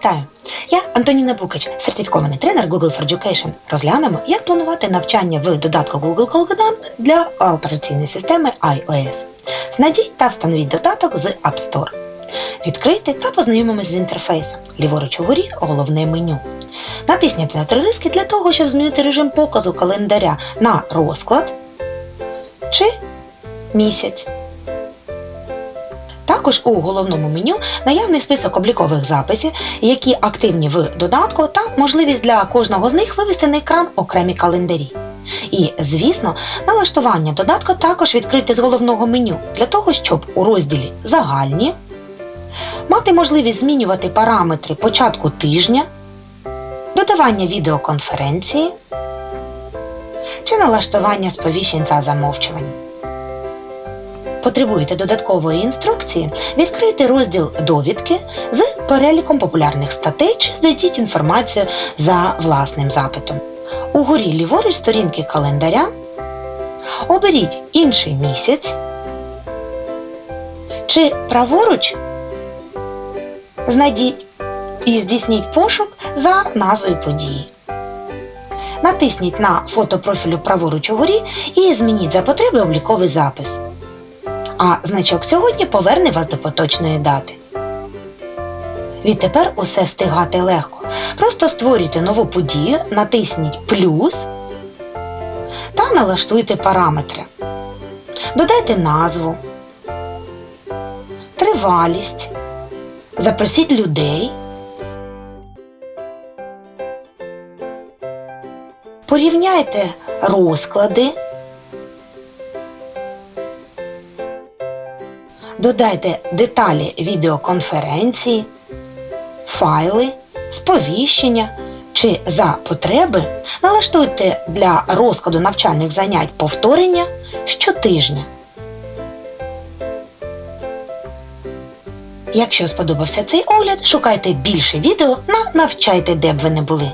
Вітаю! Я Антоніна Букач, сертифікований тренер Google for Education. Розглянемо, як планувати навчання в додатку Google Колгодан для операційної системи iOS. Знайдіть та встановіть додаток з App Store. Відкрийте та познайомимось з інтерфейсом. Ліворуч угорі головне меню. Натисніть на три риски для того, щоб змінити режим показу календаря на розклад чи місяць. Також у головному меню наявний список облікових записів, які активні в додатку, та можливість для кожного з них вивести на екран окремі календарі. І, звісно, налаштування додатку також відкрити з головного меню для того, щоб у розділі Загальні мати можливість змінювати параметри початку тижня, додавання відеоконференції чи налаштування сповіщень за замовчуванням. Потребуєте додаткової інструкції? Відкрийте розділ Довідки з переліком популярних статей чи знайдіть інформацію за власним запитом. Угорі ліворуч сторінки календаря оберіть інший місяць чи праворуч знайдіть і здійсніть пошук за назвою події. Натисніть на фото профілю праворуч угорі і змініть за потреби обліковий запис а значок сьогодні поверне вас до поточної дати. Відтепер усе встигати легко. Просто створюйте нову подію, натисніть плюс та налаштуйте параметри. Додайте назву, тривалість, запросіть людей. Порівняйте розклади. Додайте деталі відеоконференції, файли, сповіщення чи за потреби налаштуйте для розкладу навчальних занять повторення щотижня. Якщо сподобався цей огляд, шукайте більше відео на навчайте, де б ви не були.